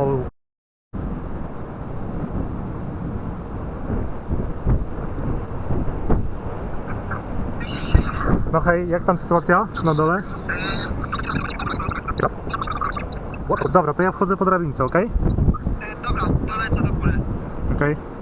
polu No hej, jak tam sytuacja na dole? Dobra, to ja wchodzę po drabince, ok? E, dobra, to lecę do góry. Okej. Okay.